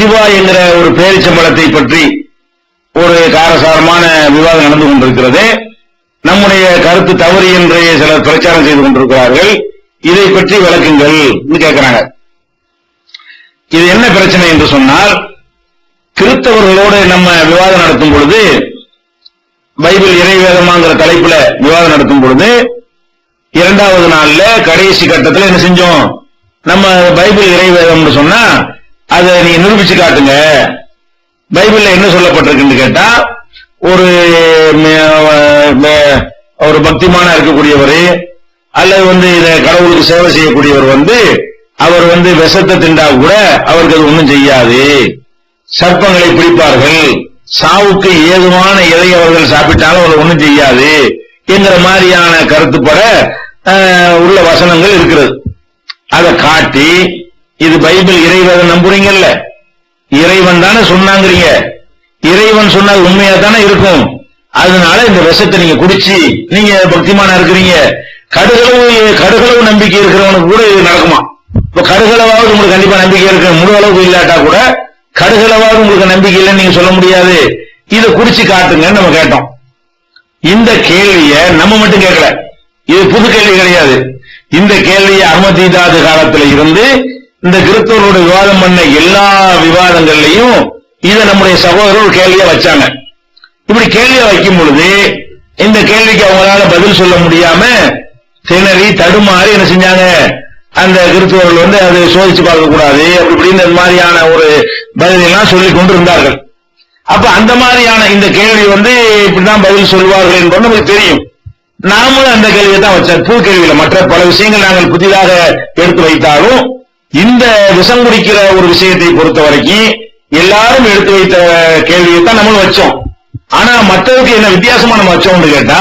அஜிவா என்கிற ஒரு பேரிச்சம்பளத்தை பற்றி ஒரு காரசாரமான விவாதம் நடந்து கொண்டிருக்கிறது. நம்முடைய கருத்து தவறு என்று சிலர் பிரச்சாரம் செய்து கொண்டிருக்கிறார்கள். இதை பற்றி விளக்குங்கள் என்று கேட்கிறாங்க. இது என்ன பிரச்சனை என்று சொன்னால் கிறிஸ்தவர்களோடு நம்ம விவாதம் நடத்தும் பொழுது பைபிள் இறைவேதமாங்கிற தலைப்புல விவாதம் நடத்தும் பொழுது இரண்டாவது நாள்ல கடைசி கட்டத்தில் என்ன செஞ்சோம்? நம்ம பைபிள் இறைவேதம்னு சொன்னா அதை நீங்க நிரூபிச்சு காட்டுங்க. பைபிள்ல என்ன சொல்லப்பட்டிருக்குன்னு கேட்டா ஒரு ஒரு பக்திமான இருக்கக்கூடியவர் அல்லது வந்து இத கடவுளுக்கு சேவை செய்யக்கூடியவர் வந்து அவர் வந்து விஷத்தை திண்டா கூட அவருக்கு அது ஒண்ணும் செய்யாது. சர்ப்பங்களை பிடிப்பார்கள். சாவுக்கு ஏதுவான எதை அவர்கள் சாப்பிட்டாலும் அவர் ஒண்ணும் செய்யாது என்கிற மாதிரியான கருத்துப்பட உள்ள வசனங்கள் இருக்கிறது. அதை காட்டி இது பைபிள் இறைவன் நம்புறீங்கல்ல? இறைவன் தானே சொன்னாங்கிறீங்க. இறைவன் சொன்னது உண்மையா தானே இருக்கும். அதனால இந்த விஷத்தை நீங்க குடிச்சு நீங்க பக்திமானா இருக்கிறீங்க. கடுகளவு கடுகளவு நம்பிக்கை இருக்கிறவனுக்கு கூட இது நடக்குமா? இப்ப கடுகளவாவது உங்களுக்கு கண்டிப்பா நம்பிக்கை இருக்கு. முழு அளவுக்கு இல்லாட்டா கூட கடுகளவாவது உங்களுக்கு நம்பிக்கை இல்லைன்னு நீங்க சொல்ல முடியாது. இதை குடிச்சு காட்டுங்கன்னு நம்ம கேட்டோம். இந்த கேள்விய நம்ம மட்டும் கேட்கல. இது புது கேள்வி கிடையாது. இந்த கேள்வியை அகமதீதாது காலத்துல இருந்து இந்த கிறிஸ்தவரோட விவாதம் பண்ண எல்லா விவாதங்கள்லயும் இதை நம்முடைய சகோதரர் ஒரு வச்சாங்க. இப்படி கேள்வியை வைக்கும் பொழுது இந்த கேள்விக்கு அவங்களால பதில் சொல்ல முடியாம திணறி தடுமாறி என்ன செஞ்சாங்க? அந்த கிறிஸ்தவர்கள் வந்து அதை சோதிச்சு பார்க்க கூடாது அப்படி இப்படின்னு இந்த மாதிரியான ஒரு பதிலெல்லாம் சொல்லிக் கொண்டு இருந்தார்கள் அப்ப அந்த மாதிரியான இந்த கேள்வி வந்து இப்படிதான் பதில் சொல்வார்கள் என்பது நமக்கு தெரியும். நாமளும் அந்த கேள்வியை தான் வச்சோம் புது கேள்வியில மற்ற பல விஷயங்கள் நாங்கள் புதிதாக எடுத்து வைத்தாலும் இந்த விஷம் குடிக்கிற ஒரு விஷயத்தை பொறுத்த வரைக்கும் எல்லாரும் எடுத்து வைத்த கேள்வியை தான் நம்மளும் வச்சோம். ஆனா மற்றவருக்கு என்ன வித்தியாசமா நம்ம வச்சோம்னு கேட்டா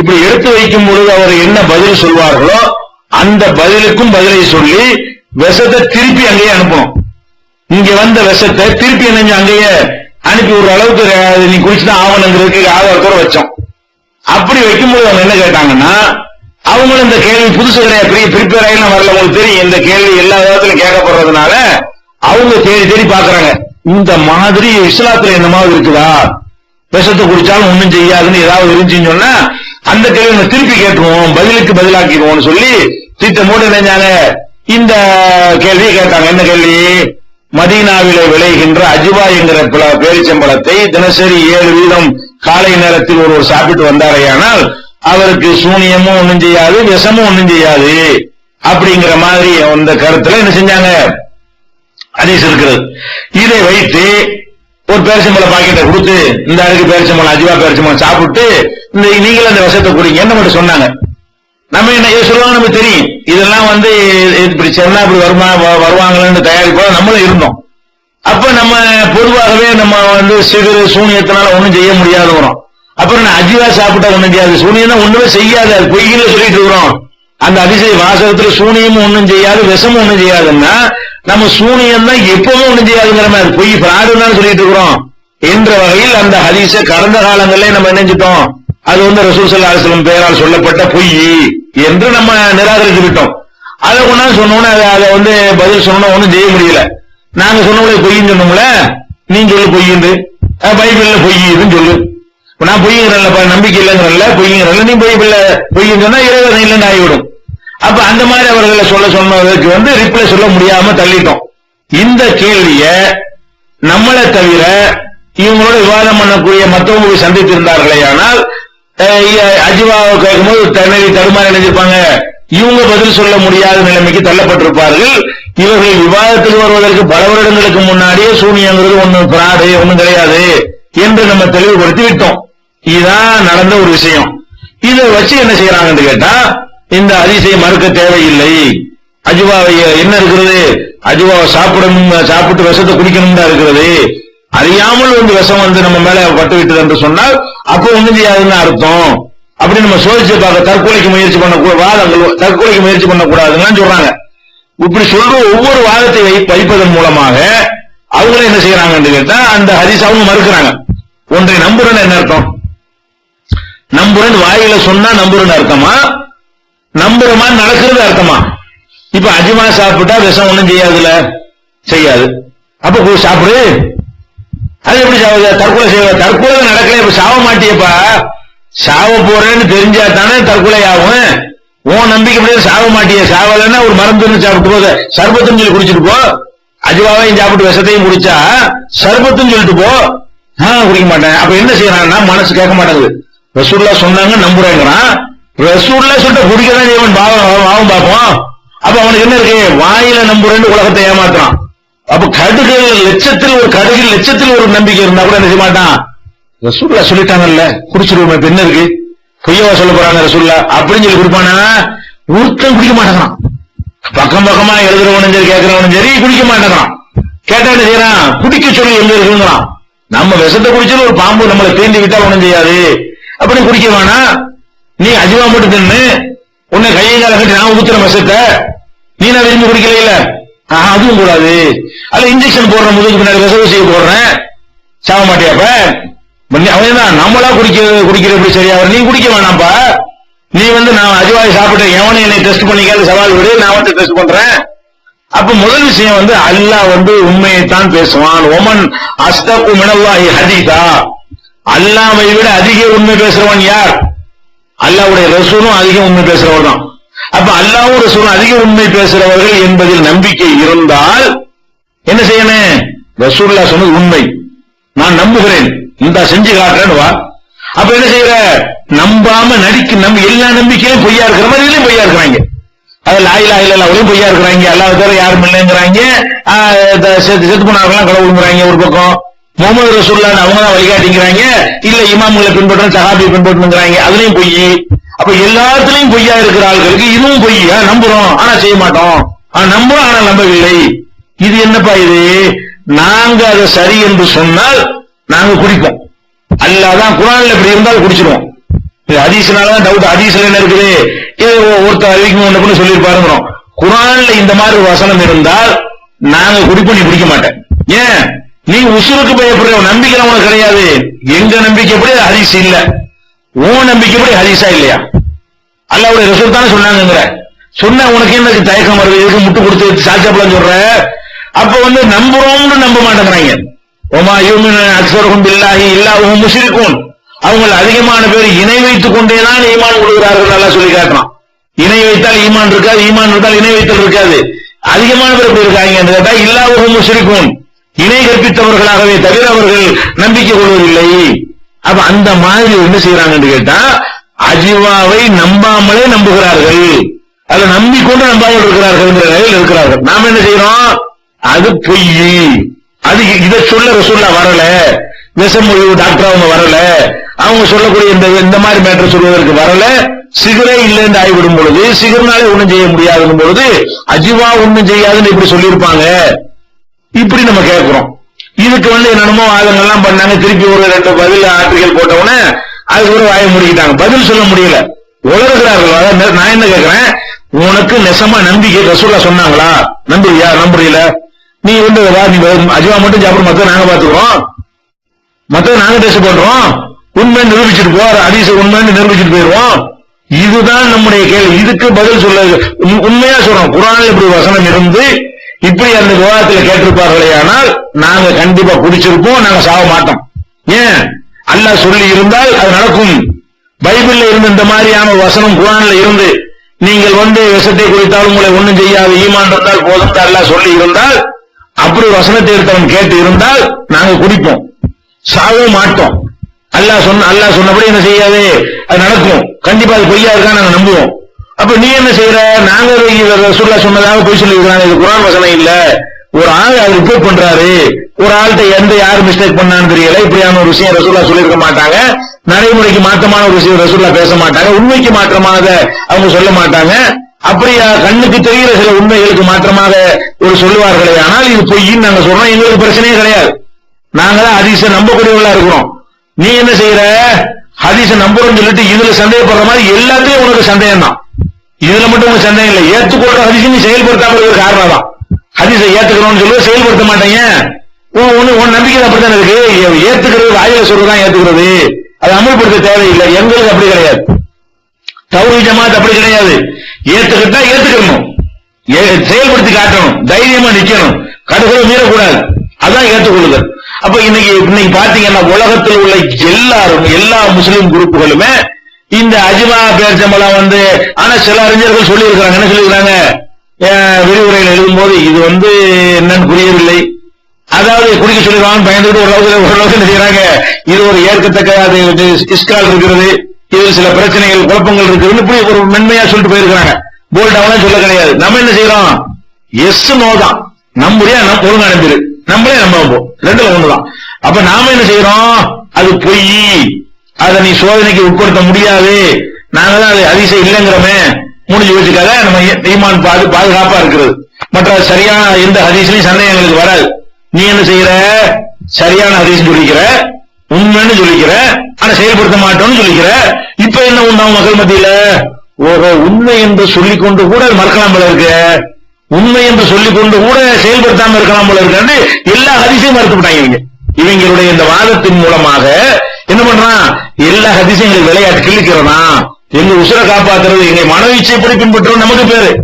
இப்படி எடுத்து வைக்கும் பொழுது அவர் என்ன பதில் சொல்வார்களோ அந்த பதிலுக்கும் பதிலை சொல்லி விஷத்தை திருப்பி அங்கேயே அனுப்பணும். இங்க வந்த விஷத்தை திருப்பி என்ன அங்கேயே அனுப்பி ஒரு அளவுக்கு நீ குடிச்சுதான் ஆவணுங்கிறதுக்கு ஆதாரத்தோட வச்சோம். அப்படி வைக்கும்போது அவங்க என்ன கேட்டாங்கன்னா அவங்களும் இந்த கேள்வி புதுசு கிடையாது ப்ரிப்பேர் ஆகலாம் வரல. உங்களுக்கு தெரியும். இந்த கேள்வி எல்லா விதத்திலும் கேட்கப்படுறதுனால அவங்க தேடி தேடி பாக்குறாங்க இந்த மாதிரி இஸ்லாத்துல என்ன மாதிரி இருக்குதா? விஷத்தை குடிச்சாலும் ஒண்ணும் செய்யாதுன்னு ஏதாவது இருந்துச்சுன்னு சொன்னா அந்த கேள்வி நம்ம திருப்பி கேட்டுருவோம் பதிலுக்கு பதிலாக்கிடுவோம்னு சொல்லி திட்டமோடு நினைஞ்சாங்க இந்த கேள்வியை கேட்டாங்க. என்ன கேள்வி? மதீனாவிலே விளைகின்ற அஜுவா என்கிற பல- பேரிச்சம்பழத்தை தினசரி ஏழு வீதம் காலை நேரத்தில் ஒருவர் சாப்பிட்டு வந்தாரையானால் அவருக்கு சூனியமும் ஒண்ணும் செய்யாது விஷமும் ஒண்ணும் செய்யாது. அப்படிங்கிற மாதிரி அந்த கருத்துல என்ன செஞ்சாங்க? ஹதீஸ் இருக்கிறது இதை வைத்து ஒரு பேரிச்சம்பழம் பாக்கெட்டை கொடுத்து இந்த அருக்கு பேரிச்சம்பழம் அஜிவா பேரிச்சம்பழம் சாப்பிட்டு இந்த நீங்களும் அந்த விஷத்தை குடிங்க என்ன மட்டும் சொன்னாங்க. நம்ம என்ன இது சொல்லுவாங்க நமக்கு தெரியும். இதெல்லாம் வந்து இப்படி சொன்னா இப்படி வருமா வ- வருவாங்களான்னு தயாரிப்போம் நம்மளும் இருந்தோம். அப்ப நம்ம பொதுவாகவே நம்ம வந்து சிறு சூனியத்தினால ஒன்றும் செய்ய முடியாது வரும் அப்புறம் நான் அஜிவா சாப்பிட்டா ஒண்ணும் செய்யாது. சூனியம் தான் ஒண்ணுமே செய்யாது. அது பொய்யில சொல்லிட்டு இருக்கிறோம். அந்த அதிசய வாசகத்துல சூனியமும் ஒண்ணும் செய்யாது விஷமும் ஒண்ணும் செய்யாதுன்னா நம்ம சூனியம் தான் எப்பவும் ஒண்ணும் செய்யாதுங்கிற மாதிரி பொய் பிராடுன்னு சொல்லிட்டு இருக்கிறோம். என்ற வகையில் அந்த ஹதீச கடந்த காலங்களே நம்ம நினைஞ்சிட்டோம் அது வந்து ரசூல் ஸல்லல்லாஹு பெயரால் சொல்லப்பட்ட பொய் என்று நம்ம நிராகரித்து விட்டோம். அதை ஒன்னா சொன்னோன்னு அதை வந்து பதில் சொன்னோம் ஒண்ணும் செய்ய முடியல. நாங்க சொன்னவங்களே பொய்ன்னு சொன்னோம்ல நீ சொல்லு பொய்யுண்டு பைபிள்ல பொய் இதுன்னு சொல்லு. நான் பொய்யுங்கிறல்ல நம்பிக்கை இல்லைங்கிறல்ல பொய்யுங்கிறல்ல நீ பொய் பைபிள்ல பொய்ன்னு சொன்னா இறைவன் இல்லைன்னு ஆகிவிடும். அப்ப அந்த மாதிரி அவர்களை சொல்ல சொன்னதற்கு வந்து ரிப்ளை சொல்ல முடியாம தள்ளிட்டோம். இந்த கேள்விய நம்மளை தவிர இவங்களோட விவாதம் பண்ணக்கூடிய மற்றவங்க போய் சந்தித்திருந்தார்களே ஆனால் அஜிவாவை கேட்கும்போது தன்னை தடுமாறி நினைச்சிருப்பாங்க. இவங்க பதில் சொல்ல முடியாத நிலைமைக்கு தள்ளப்பட்டிருப்பார்கள். இவர்கள் விவாதத்துக்கு வருவதற்கு பல வருடங்களுக்கு முன்னாடியே சூனியங்கிறது ஒண்ணும் பிராடு ஒண்ணும் கிடையாது என்று நம்ம தெளிவுபடுத்தி விட்டோம். இதுதான் நடந்த ஒரு விஷயம். இதை வச்சு என்ன செய்யறாங்கன்னு கேட்டா இந்த அதிசய மறுக்க தேவையில்லை. அஜுவாவை என்ன இருக்கிறது? அஜுவாவை சாப்பிடணும் சாப்பிட்டு விஷத்தை குடிக்கணும் தான் இருக்கிறது. அறியாமல் வந்து விஷம் வந்து நம்ம மேல பட்டு விட்டது என்று சொன்னால் அப்போ ஒண்ணும் செய்யாதுன்னு அர்த்தம். அப்படி நம்ம சோதிச்சு பார்க்க தற்கொலைக்கு முயற்சி பண்ண வாதங்கள் தற்கொலைக்கு முயற்சி பண்ணக்கூடாதுன்னு சொல்றாங்க. இப்படி சொல்ற ஒவ்வொரு வாதத்தை வை- வைப்பதன் மூலமாக அவங்களும் என்ன செய்யறாங்கன்னு கேட்டா அந்த ஹரிசாவும் அவங்க மறுக்கிறாங்க. ஒன்றை நம்புறேன்னு என்ன அர்த்தம்? நம்புறேன்னு வாயில சொன்னா நம்புறேன்னு அர்த்தமா? நம்புறமா? நடக்கிறது அர்த்தமா? இப்ப அஜிமா சாப்பிட்டா விஷம் ஒண்ணும் செய்யாதுல செய்யாது. அப்ப போய் சாப்பிடு. அது எப்படி சாவது தற்கொலை செய்வ தற்கொலை நடக்கல இப்ப சாவ மாட்டியப்பா. சாவ போறேன்னு தெரிஞ்சா தானே தற்கொலை ஆகும். உன் நம்பிக்கை முடியாது சாவ மாட்டிய. சாவலன்னா ஒரு மருந்து சாப்பிட்டு போத சர்பத்துன்னு சொல்லி குடிச்சிட்டு போ. அஜிவாவையும் சாப்பிட்டு விஷத்தையும் குடிச்சா சர்பத்துன்னு சொல்லிட்டு போ. ஆ குடிக்க மாட்டேன். அப்ப என்ன செய்யறான்னா மனசு கேட்க மாட்டேங்குது. ரசூல்லா சொன்னாங்க நம்புறேங்கிறான். ரசூல்லா சொல்லிட்ட குடிக்கதான் இவன் பாவம் பாவம் பார்ப்போம் அப்ப அவனுக்கு என்ன இருக்கு? வாயில நம்புறேன்னு உலகத்தை ஏமாத்துறான். அப்ப கடுகு லட்சத்தில் ஒரு கடுகு லட்சத்தில் ஒரு நம்பிக்கை இருந்தா கூட என்ன செய்ய மாட்டான்? ரசூல்லா சொல்லிட்டாங்கல்ல குடிச்சிருவோம் இப்ப என்ன இருக்கு? பொய்யவா சொல்ல போறாங்க ரசூல்லா அப்படின்னு சொல்லி குடிப்பானா? ஒருத்தன் குடிக்க மாட்டேங்கிறான். பக்கம் பக்கமா எழுதுறவனும் சரி கேட்கிறவனும் சரி குடிக்க மாட்டேங்கிறான். கேட்டா என்ன செய்யறான்? குடிக்க சொல்லி எங்க இருக்குங்கிறான். நம்ம விஷத்தை குடிச்சது ஒரு பாம்பு நம்மளை தீண்டி விட்டா ஒண்ணும் செய்யாது. அப்படி குடிக்க வேணாம் நீ அஜிவா மட்டும் தின்னு. உன்னை கையங்கால கட்டி நான் ஊத்துற விஷத்தை. நீ நான் விரும்பி குடிக்கல இல்ல அதுவும் கூடாது. அல்ல இன்ஜெக்ஷன் போடுற முதுகு பின்னாடி விசவு ஊசியை போடுறேன். சாக மாட்டியாப்ப அவன் தான் நம்மளா குடிக்க குடிக்கிற எப்படி சரியா நீ குடிக்க வேணாம்ப்பா. நீ வந்து நான் அஜிவாய் சாப்பிட்டேன் எவனும் என்னை டெஸ்ட் பண்ணிக்காது சவால் விடு. நான் வந்து டெஸ்ட் பண்றேன். அப்ப முதல் விஷயம் வந்து அல்லாஹ் வந்து உண்மையைத்தான் பேசுவான். ஒமன் அஸ்தகு மினல்லாஹி ஹதீதா. அல்லாமை விட அதிக உண்மை பேசுறவன் யார்? அல்லாவுடைய ரசூலும் அதிக உண்மை பேசுறவர் தான். அப்ப அல்லாவும் ரசூலும் அதிக உண்மை பேசுறவர்கள் என்பதில் நம்பிக்கை இருந்தால் என்ன செய்யணும்? ரசூல்லா சொன்னது உண்மை. நான் நம்புகிறேன். இந்த செஞ்சு காட்டுறேன்னு வா. அப்ப என்ன செய்யற? நம்பாம நடிக்க நம்ம எல்லா நம்பிக்கையிலும் பொய்யா இருக்கிற மாதிரி இதுலயும் பொய்யா இருக்கிறாங்க. அது லாயிலா இல்ல அவரையும் பொய்யா இருக்கிறாங்க. அல்லாத தவிர யாரும் இல்லைங்கிறாங்க. செத்து செத்து போனார்கள்லாம் கடவுளுங்கிறாங்க ஒரு பக்கம். முகமது ரசூல்லான்னு அவங்க தான் வழிகாட்டிங்கிறாங்க. இல்ல இமாம்களை பின்பற்ற சஹாபியை பின்பற்றணுங்கிறாங்க. அதுலயும் பொய். அப்ப எல்லாத்துலயும் பொய்யா இருக்கிற ஆள்களுக்கு இதுவும் பொய்யா நம்புறோம். ஆனா செய்ய மாட்டோம். ஆ, நம்புறோம் ஆனா நம்பவில்லை. இது என்னப்பா இது? நாங்க அதை சரி என்று சொன்னால் நாங்க குடிப்போம். அல்லாதான் குரான்ல இப்படி இருந்தால் குடிச்சிருவோம். இது ஹதீஸ்னாலதான் டவுட் ஹதீஸ்ல என்ன இருக்குது? இது ஒ- ஒருத்தர் அறிவிக்கும் ஒண்ணு சொல்லியிருப்பாருங்கிறோம். குரான்ல இந்த மாதிரி ஒரு வசனம் இருந்தால் நாங்க குடிப்போம் நீ குடிக்க மாட்டேன். ஏன்? நீ உசுருக்கு பயப்படுற நம்பிக்கை உனக்கு கிடையாது. எங்க நம்பிக்கைப்படி அது ஹதீஸ் இல்ல. உன் நம்பிக்கைப்படி ஹரிசா இல்லையா? அல்லாவுடைய ரசூல் தானே சொன்னாங்கிற சொன்ன உனக்கு எனக்கு தயக்கம் வருது. எதுக்கு முட்டு கொடுத்து சாச்சாப்பலாம் சொல்ற? அப்ப வந்து நம்புறோம்னு நம்ப மாட்டேங்கிறாங்க. ஒமா யூமின் அக்ஸருக்கும் பில்லாஹி இல்லாஹும் முஷ்ரிகூன். அவங்க அதிகமான பேர் இணை வைத்துக் கொண்டேதான் ஈமான் கொடுக்கிறார்கள் நல்லா சொல்லி காட்டுறான். இணை வைத்தால் ஈமான் இருக்காது ஈமான் இருந்தால் இணை வைத்தல் இருக்காது. அதிகமான பேர் போயிருக்காங்க இருக்காங்க. என்று கேட்டா இல்லாஹும் முஷ்ரிகூன். இணை கற்பித்தவர்களாகவே தவிர அவர்கள் நம்பிக்கை கொள்வதில்லை. அப்ப அந்த மாதிரி என்ன செய்யறாங்கன்னு கேட்டா அஜிவாவை நம்பாமலே நம்புகிறார்கள். அதை நம்பிக்கொண்டு நம்பாமல் இருக்கிறார்கள் என்ற நிலையில் இருக்கிறார்கள். நாம என்ன செய்யறோம் அது பொய். அது இதை சொல்ல ரசூல்லா வரல. விஷமொழி டாக்டர் அவங்க வரல. அவங்க சொல்லக்கூடிய இந்த இந்த மாதிரி மேட்டர் சொல்வதற்கு வரல. சிகரே இல்லைன்னு ஆய்விடும் பொழுது சிகர்னாலே ஒண்ணும் செய்ய முடியாதுன்னு பொழுது அஜிவா ஒண்ணும் செய்யாதுன்னு இப்படி சொல்லியிருப்பாங்க. இப்படி நம்ம கேட்கிறோம். இதுக்கு வந்து என்னென்னமோ வாதங்கள்லாம் பண்ணாங்க. திருப்பி ஒரு ரெண்டு பதில் ஆர்டிகல் போட்டவுடனே அதுக்கு ஒரு வாயை முடிக்கிட்டாங்க. பதில் சொல்ல முடியல. உளறுகிறார்கள். நான் என்ன கேட்கிறேன்? உனக்கு நெசமா நம்பிக்கை ரசூலா சொன்னாங்களா? நம்புறியா? நம்புறீல? நீ வந்து நீ அஜிவா மட்டும் சாப்பிட மத்த நாங்க பாத்துக்கிறோம். மத்த நாங்க டேஸ்ட் பண்றோம் உண்மை நிரூபிச்சுட்டு போ அதிச உண்மைன்னு நிரூபிச்சுட்டு போயிருவோம் இதுதான் நம்முடைய கேள்வி. இதுக்கு பதில் சொல்ல உண்- உண்மையா சொல்றோம். குரான் இப்படி வசனம் இருந்து இப்படி அந்த விவாதத்தில் கேட்டிருப்பார்களே ஆனால் நாங்க கண்டிப்பா குடிச்சிருப்போம் நாங்க சாக மாட்டோம். ஏன்? அல்லாஹ் சொல்லி இருந்தால் அது நடக்கும். பைபிள்ல இருந்து இந்த மாதிரியான வசனம் குரான்ல இருந்து நீங்கள் வந்து விஷத்தை குடித்தால் உங்களை ஒண்ணும் செய்யாது ஈமான் இருந்தால் போதும் அல்ல அல்லாஹ் சொல்லி இருந்தால் அப்படி வசனத்தை எடுத்தவன் கேட்டு இருந்தால் நாங்க குடிப்போம். சாகவும் மாட்டோம். அல்லாஹ் சொன்ன அல்லாஹ் சொன்னபடி என்ன செய்யாது? அது நடக்கும். கண்டிப்பா அது பொய்யா இருக்கா நாங்க நம்புவோம். அப்ப நீ என்ன செய்யற நாங்க ரசூல்லா சொன்னதாக பொய் சொல்லியிருக்காங்க இது குரான் வசனம் இல்ல. ஒரு ஆள் அவர் ரிப்போர்ட் பண்றாரு. ஒரு ஆள்கிட்ட எந்த யாரு மிஸ்டேக் பண்ணான்னு தெரியல. இப்படியான ஒரு விஷயம் ரசூல்லா சொல்லியிருக்க மாட்டாங்க. நடைமுறைக்கு மாற்றமான ஒரு விஷயம் ரசூல்லா பேச மாட்டாங்க. உண்மைக்கு மாற்றமாக அவங்க சொல்ல மாட்டாங்க. அப்படியா? கண்ணுக்கு தெரிகிற சில உண்மைகளுக்கு மாற்றமாக ஒரு சொல்லுவார்களே. ஆனால் இது பொய்ன்னு நாங்க சொல்றோம். எங்களுக்கு பிரச்சனையே கிடையாது. நாங்க தான் ஹதீஸ நம்பக்கூடியவர்களா இருக்கிறோம். நீ என்ன செய்யற ஹதீச நம்புறோம்னு சொல்லிட்டு இதுல சந்தேகப்படுற மாதிரி எல்லாத்தையும் உனக்கு சந்தேகம் தான் இதுல மட்டும் உங்களுக்கு சந்தேகம் இல்லை. ஏத்துக்கொள்ற ஹதீஸ் நீ செயல்படுத்தாம காரணம் தான் ஹதீஸை ஏத்துக்கிறோம்னு சொல்லி செயல்படுத்த மாட்டேங்க. உன் உன் உன் நம்பிக்கை அப்படித்தானே இருக்கு? ஏத்துக்கிறது வாயில சொல்றதுதான் ஏத்துக்கிறது. அதை அமல்படுத்த தேவையில்லை. எங்களுக்கு அப்படி கிடையாது. தௌரி ஜமாத் அப்படி கிடையாது. ஏத்துக்கிட்டா ஏத்துக்கணும். ஏ- செயல்படுத்தி காட்டணும். தைரியமா நிக்கணும். கடுகளை மீறக்கூடாது. அப்ப இன்னைக்கு இன்னைக்கு பாத்தீங்கன்னா உலகத்தில் உள்ள எல்லாரும் எல்லா முஸ்லிம் குரூப்புகளுமே இந்த அஜிமா பேர்ச்சம்பளம் வந்து ஆனா சில அறிஞர்கள் சொல்லியிருக்கிறாங்க. என்ன என்ன சொல்லியிருக்காங்க விரிவுரையில் எழுதும்போது இது வந்து என்னன்னு புரியவில்லை. அதாவது குடிக்க சொல்லிடுவாங்க பயந்துட்டு ஓரளவுக்கு ஓரளவுக்கு என்ன செய்யறாங்க இது ஒரு ஏற்கத்தக்க அது இஸ்கால் இருக்கிறது. இதில் சில பிரச்சனைகள் குழப்பங்கள் இருக்குதுன்னு இப்படி ஒரு மென்மையா சொல்லிட்டு போயிருக்கிறாங்க. போல்டாவெல்லாம் சொல்ல கிடையாது. நம்ம என்ன செய்யறோம்? எஸ் நோ தான். நம்முடைய நம்ம ஒழுங்கு நம்மளே நம்ம ரெண்டுல ஒண்ணுதான். அப்ப நாம என்ன செய்யறோம்? அது பொய். அதை நீ சோதனைக்கு உட்படுத்த முடியாது. நாங்க தான் அது அதிசயம் இல்லைங்கிறோமே. முடிஞ்சு வச்சுக்காத நம்ம ஈ- ஈமான் பாது பாதுகாப்பா இருக்கிறது. மற்ற சரியான எந்த ஹதீஸ்லயும் சந்தேகங்களுக்கு வராது. நீ என்ன செய்யற சரியான ஹதீஸ் சொல்லிக்கிற. உண்மைன்னு சொல்லிக்கிற. ஆனா செயல்படுத்த மாட்டோம்னு சொல்லிக்கிற. இப்ப என்ன உண்டாகும் மக்கள் மத்தியில? ஒரு உண்மை என்று சொல்லிக் கொண்டு கூட அது மறக்கலாம் போல இருக்கு. உண்மை என்று சொல்லிக் கொண்டு கூட செயல்படுத்தாம இருக்கலாம் போல இருக்கான்னு எல்லா ஹதீஸையும் மறுத்துவிட்டாங்க இவங்க. இவங்களுடைய இந்த வாதத்தின் மூலமாக எல்லா விளையாட்டு கிழிக்கிறனா எங்க உசுரை காப்பாத்துறது எங்க மன எப்படி பின்பற்றும் நமக்கு பேரு.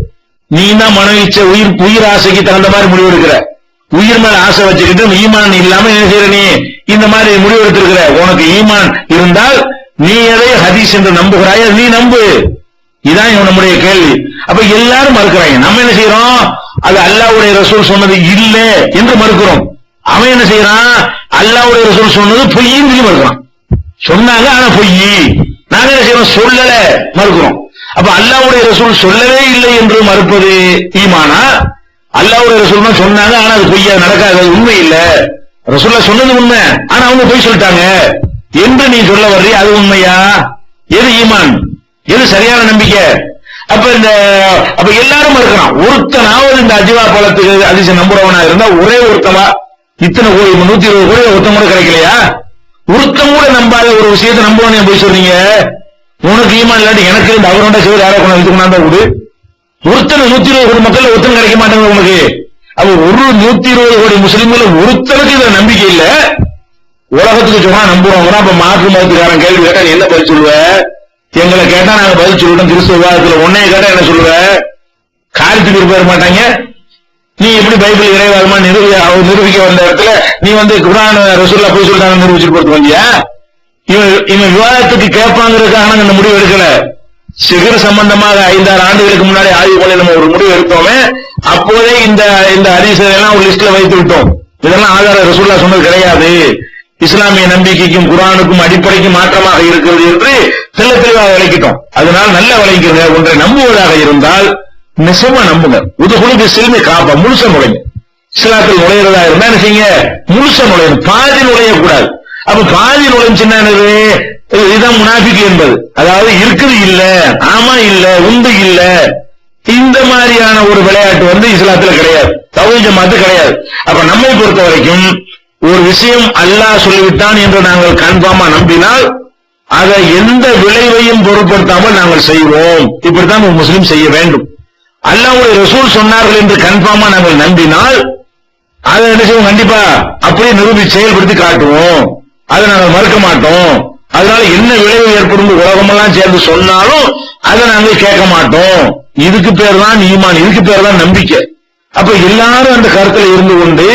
நீ தான் மன இச்சை உயிர் உயிர் ஆசைக்கு தகுந்த மாதிரி முடிவு எடுக்கிற உயிர் மேல ஆசை வச்சுக்கிட்டு ஈமான் இல்லாம என்ன செய்யற நீ. இந்த மாதிரி முடிவு எடுத்திருக்கிற உனக்கு ஈமான் இருந்தால் நீ எதை ஹதீஸ் என்று நம்புகிறாய் நீ நம்பு. இதான் இவன் நம்முடைய கேள்வி. அப்ப எல்லாரும் மறுக்கிறாங்க. நம்ம என்ன செய்யறோம்? அது அல்லாவுடைய ரசூல் சொன்னது இல்ல என்று மறுக்கிறோம். அவன் என்ன செய்யறான்? அல்லாவுடைய ரசூல் சொன்னது பொய்யும் சொல்லி மறுக்கிறான். சொன்னாங்க ஆனா பொய். நாங்க என்ன செய்யறோம் சொல்லல மறுக்கிறோம். அப்ப அல்லாவுடைய ரசூல் சொல்லவே இல்லை என்று மறுப்பது ஈமானா? அல்லாவுடைய ரசூல் தான் சொன்னாங்க ஆனா அது பொய்யா நடக்காது உண்மை இல்ல. ரசூல்லா சொன்னது உண்மை ஆனா அவங்க பொய் சொல்லிட்டாங்க. என்று நீ சொல்ல வர்றீ அது உண்மையா? எது ஈமான்? எது சரியான நம்பிக்கை? அப்ப இந்த அப்ப எல்லாரும் இருக்கிறான் ஒருத்தனாவது இந்த அஜிவா பழத்துக்கு அதிசயம் நம்புறவனா இருந்தா ஒரே ஒருத்தவா? இத்தனை கோடி நூத்தி இருபது கோடி ஒருத்தன் கூட கிடைக்கலையா? ஒருத்தன் கூட நம்பாத ஒரு விஷயத்தை நம்புவானே போய் சொல்றீங்க உனக்கு ஈமான் இல்லாட்டி எனக்கு இந்த அவரோட சிவர் யாரோ கொண்டு வந்து கொண்டாந்தா விடு ஒருத்தன் நூத்தி இருபது கோடி மக்கள் ஒருத்தன் கிடைக்க மாட்டாங்க உனக்கு. அவ ஒரு நூத்தி இருபது கோடி முஸ்லீம்கள் ஒருத்தனுக்கு இதுல நம்பிக்கை இல்ல. உலகத்துக்கு சொன்னா நம்புவாங்க அப்ப மாற்று மதத்துக்காரன் கேள்வி கேட்டா என்ன பதில் சொல்லுவ? எங்களை கேட்டா நாங்க பதில் சொல்லிட்டோம். கிறிஸ்துவ விவாதத்துல உன்னைய கேட்டா என்ன சொல்லுவ? காரியத்துக்கு இருப்பாரு மாட்டாங்க. நீ எப்படி பைபிள் இறைவாதமா நிரூபி நிரூபிக்க வந்த இடத்துல நீ வந்து குரான் ரசூல்லா போய் சொல்றாங்க நிரூபிச்சுட்டு போட்டு வந்தியா? இவன் இவன் விவாதத்துக்கு கேட்பாங்கிறதுக்காக இந்த முடிவு எடுக்கல. சிகர சம்பந்தமாக ஐந்தாறு ஆண்டுகளுக்கு முன்னாடி ஆய்வு பண்ணி நம்ம ஒரு முடிவு எடுத்தோமே அப்போதே இந்த இந்த எல்லாம் ஒரு லிஸ்ட்ல வைத்து விட்டோம். இதெல்லாம் ஆதார ரசூல்லா சொன்னது கிடையாது. இஸ்லாமிய நம்பிக்கைக்கும் குரானுக்கும் அடிப்படைக்கும் மாற்றமாக இருக்கிறது என்று தெல்ல தெளிவாக விளக்கிட்டோம். அதனால் நல்ல விளங்கிக்கிறத ஒன்றை நம்புவதாக இருந்தால் நிசமா நம்புங்க. உதுகுழுக்கு சிறுமி காப்பா முழுச நுழைங்க. இஸ்லாத்தில் நுழையிறதா இருந்தா என்ன செய்யுங்க? முழுச நுழையும் பாதி நுழையக்கூடாது அப்ப பாதி நுழைஞ்சுன்னா என்னது? இதுதான் முனாஃபிக் என்பது. அதாவது இருக்குது இல்ல ஆமா இல்ல உண்டு இல்ல. இந்த மாதிரியான ஒரு விளையாட்டு வந்து இஸ்லாத்துல கிடையாது. தௌஹீத் ஜமாத்து கிடையாது. அப்ப நம்மை பொறுத்த வரைக்கும் ஒரு விஷயம் அல்லாஹ் சொல்லிவிட்டான் என்று நாங்கள் கன்ஃபார்மா நம்பினால் அதை எந்த விளைவையும் பொருட்படுத்தாமல் நாங்கள் செய்வோம். இப்படித்தான் ஒரு முஸ்லீம் செய்ய வேண்டும். அல்லாவுடைய ரசூல் சொன்னார்கள் என்று கன்ஃபார்மா நாங்கள் நம்பினால் அதை என்ன செய்வோம்? கண்டிப்பா அப்படியே நிரூபி செயல்படுத்தி காட்டுவோம். அதை நாங்கள் மறுக்க மாட்டோம். அதனால என்ன விளைவு ஏற்படும் உலகமெல்லாம் சேர்ந்து சொன்னாலும் அதை நாங்கள் கேட்க மாட்டோம். இதுக்கு பேர் தான் ஈமான் இதுக்கு பேர் தான் நம்பிக்கை. அப்ப எல்லாரும் அந்த கருத்துல இருந்து கொண்டு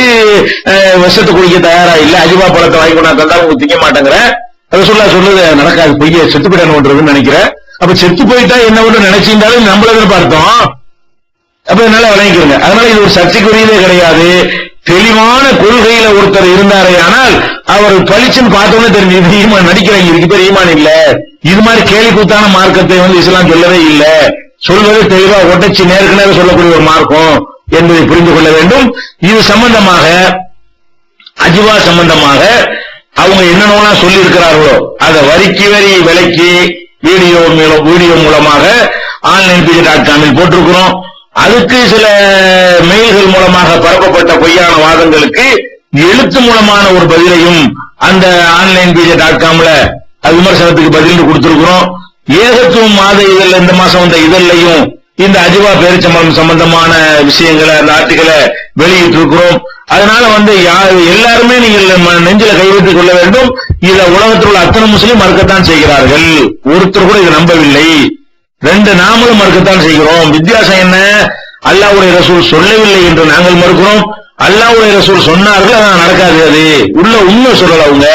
விஷத்தை குடிக்க தயாரா இல்ல அஜிபா பழத்தை வாங்கி கொண்டா தந்தா உங்களுக்கு திங்க மாட்டேங்கிற. அதை சொல்ல சொல்லுது நடக்காது பொய்ய செத்து போயிடணுன்றதுன்னு நினைக்கிறேன். அப்ப செத்து போயிட்டா என்ன ஒன்று நினைச்சிருந்தாலும் நம்மள பார்த்தோம். அப்ப என்னால விளங்கிக்கிறங்க அதனால இது ஒரு சர்ச்சைக்குரியதே கிடையாது. தெளிவான கொள்கையில ஒருத்தர் இருந்தாரே ஆனால் அவர் பளிச்சுன்னு பார்த்தோன்னே தெரிஞ்சு இது ஈமான் நடிக்கிறாங்க இதுக்கு பேர் ஈமான் இல்ல. இது மாதிரி கேலி கூத்தான மார்க்கத்தை வந்து இஸ்லாம் சொல்லவே இல்லை. சொல்வது தெளிவா ஒட்டச்சி நேருக்கு நேரம் சொல்லக்கூடிய ஒரு மார்க்கம் என்பதை புரிந்து கொள்ள வேண்டும். இது சம்பந்தமாக அஜிவா சம்பந்தமாக அவங்க என்னென்னலாம் சொல்லி இருக்கிறார்களோ அதை வரிக்கு வரி விலைக்கு வீடியோ வீடியோ மூலமாக ஆன்லைன் பிஜி டாட் காமில் போட்டிருக்கிறோம். அதுக்கு சில மெயில்கள் மூலமாக பரப்பப்பட்ட பொய்யான வாதங்களுக்கு எழுத்து மூலமான ஒரு பதிலையும் அந்த ஆன்லைன் பிஜி டாட் காம்ல விமர்சனத்துக்கு பதில் கொடுத்திருக்கிறோம். ஏகத்துவம் மாத இதழ் இந்த மாசம் வந்த இதழையும் இந்த அஜிவா பேரிச்சம்பளம் சம்பந்தமான விஷயங்களை அந்த ஆர்டிகளை வெளியிட்டு இருக்கிறோம் அதனால வந்து யார் எல்லாருமே நீங்கள் ம- நெஞ்சில கைவிட்டுக் கொள்ள வேண்டும். இத உலகத்தில் உள்ள அத்தனை முஸ்லீம் மறுக்கத்தான் செய்கிறார்கள். ஒருத்தர் கூட இதை நம்பவில்லை. ரெண்டு நாமளும் மறுக்கத்தான் செய்கிறோம். வித்தியாசம் என்ன? அல்லாவுடைய ரசூல் சொல்லவில்லை என்று நாங்கள் மறுக்கிறோம். அல்லாவுடைய ரசூல் சொன்னார்கள் அதான் நடக்காது அது. உள்ள உண்மை சொல்லல அவங்க.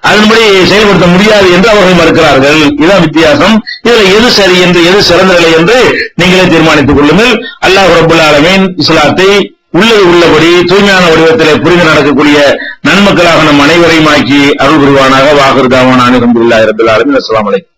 அதன்படி செயல்படுத்த முடியாது என்று அவர்கள் மறுக்கிறார்கள். இதான் வித்தியாசம். இதுல எது சரி என்று எது சிறந்த நிலை என்று நீங்களே தீர்மானித்துக் கொள்ளுங்கள். அல்லாஹ் ரபுல் இஸ்லாத்தை உள்ளது உள்ளபடி தூய்மையான வடிவத்திலே புரிந்து நடக்கக்கூடிய நன்மக்களாக நம் அனைவரையும் ஆக்கி அருள் புரிவானாக. வாகுர்தாவான அனுகம்புல்லாஹி ரபில் ஆலமீன். அஸ்லாம் அலைக்கும்.